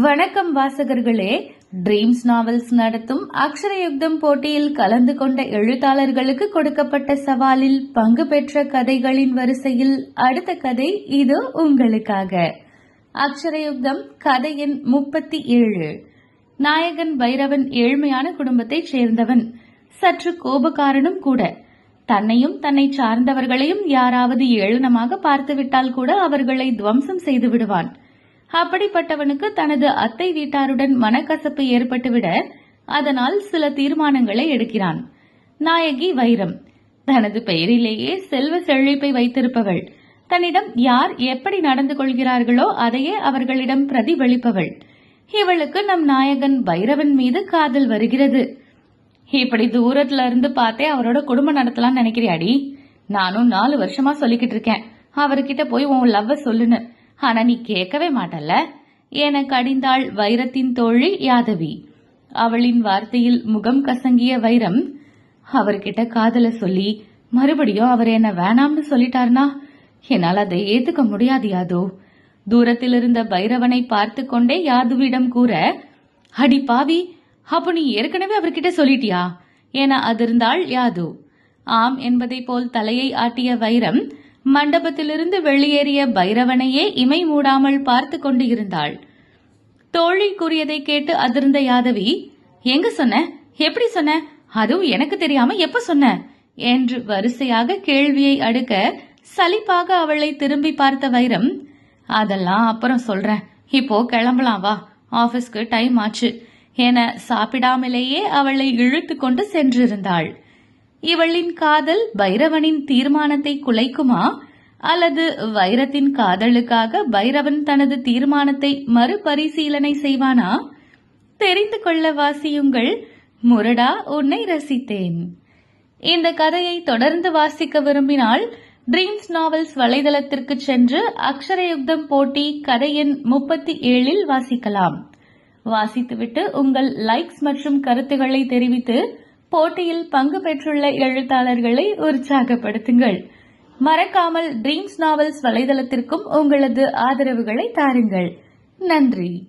வணக்கம் வாசகர்களே. Dreams novels நடத்தும் அக்ஷரயுக்தம் போட்டியில் கலந்து கொண்ட எழுத்தாளர்களுக்கு கொடுக்கப்பட்ட சவாலில் பங்கு பெற்ற கதைகளின் வரிசையில் அடுத்த கதை இது உங்களுக்காக. அக்ஷரயுக்தம் கதையின் கதை எண் முப்பத்தி ஏழு. நாயகன் பைரவன் ஏழ்மையான குடும்பத்தைச் சேர்ந்தவன். சற்று கோபக்காரனும் கூட. தன்னையும் தன்னை சார்ந்தவர்களையும் யாராவது ஏளனமாக பார்த்துவிட்டால் கூட அவர்களை துவம்சம் செய்து விடுவான். அப்படிப்பட்டவனுக்கு தனது அத்தை வீட்டாருடன் மனக்கசப்பு ஏற்பட்டுவிட அதனால் சில தீர்மானங்களை எடுக்கிறான். நாயகி வைரம். தனது பெயரிலேயே செல்வ செழிப்பை வைத்திருப்பவள். தன்னிடம் யார் எப்படி நடந்து கொள்கிறார்களோ அதையே அவர்களிடம் பிரதிபலிப்பவள். இவளுக்கு நம் நாயகன் பைரவன் மீது காதல் வருகிறது. இப்படி தூரத்துல இருந்து பார்த்தே அவரோட குடும்பம் நடத்தலாம்னு நினைக்கிறியாடி? நானும் நாலு வருஷமா சொல்லிக்கிட்டு இருக்கேன். அவர்கிட்ட போய் உன் லவ்வ சொல்லுன்னு. ஆனா நீ கேட்கவே மாட்டல்ல? என கடிந்தாள் வைரத்தின் தோழி யாதவி. அவளின் வார்த்தையில் முகம் கசங்கிய வைரம் அவர்கிட்ட காதல சொல்லி மறுபடியும் அவர் என்ன வேணாம்னு சொல்லிட்டார்னா? என்னால் அதை ஏத்துக்க முடியாது யாதோ. தூரத்தில் இருந்த பைரவனை பார்த்து கொண்டே யாதுவிடம் கூற அடி பாவி அப்ப நீ ஏற்கனவே அவர்கிட்ட சொல்லிட்டியா? என அதிர்ந்தாள் யாது. ஆம் என்பதை போல் தலையை ஆட்டிய வைரம் மண்டபத்திலிருந்து வெளியேறிய பைரவனையே இமை மூடாமல் பார்த்து கொண்டு இருந்தாள் தோழி கூறியதை கேட்டு அதிர்ந்த யாதவி எங்க சொன்ன? எப்படி சொன்ன? அதுவும் எனக்கு தெரியாம எப்ப சொன்ன? என்று வரிசையாக கேள்வியை அடுக்க சலிப்பாக அவளை திரும்பி பார்த்த வைரம் அதெல்லாம் அப்புறம் சொல்றேன். இப்போ கிளம்பலாம் வா. ஆபீஸ்க்கு டைம் ஆச்சு. என சாப்பிடாமலேயே அவளை இழுத்து கொண்டு சென்றிருந்தாள். இவளின் காதல் பைரவனின் தீர்மானத்தை குலைக்குமா? அல்லது வைரத்தின் காதலுக்காக பைரவன் தனது தீர்மானத்தை மறுபரிசீலனை செய்வானா? தெரிந்து கொள்ள வாசியுங்கள். முரடா உன்னை ரசித்தேன். இந்த கதையை தொடர்ந்து வாசிக்க விரும்பினால் ட்ரீம்ஸ் நாவல்ஸ் வலைதளத்திற்கு சென்று அக்ஷரயுக்தம் போட்டி கதை எண் முப்பத்தி ஏழில் வாசிக்கலாம். வாசித்துவிட்டு உங்கள் லைக்ஸ் மற்றும் கருத்துக்களை தெரிவித்து போட்டியில் பங்கு பெற்றுள்ள எழுத்தாளர்களை உற்சாகப்படுத்துங்கள். மறக்காமல் ட்ரீம்ஸ் நாவல்ஸ் வலைதளத்திற்கும் உங்களது ஆதரவுகளை தாருங்கள். நன்றி.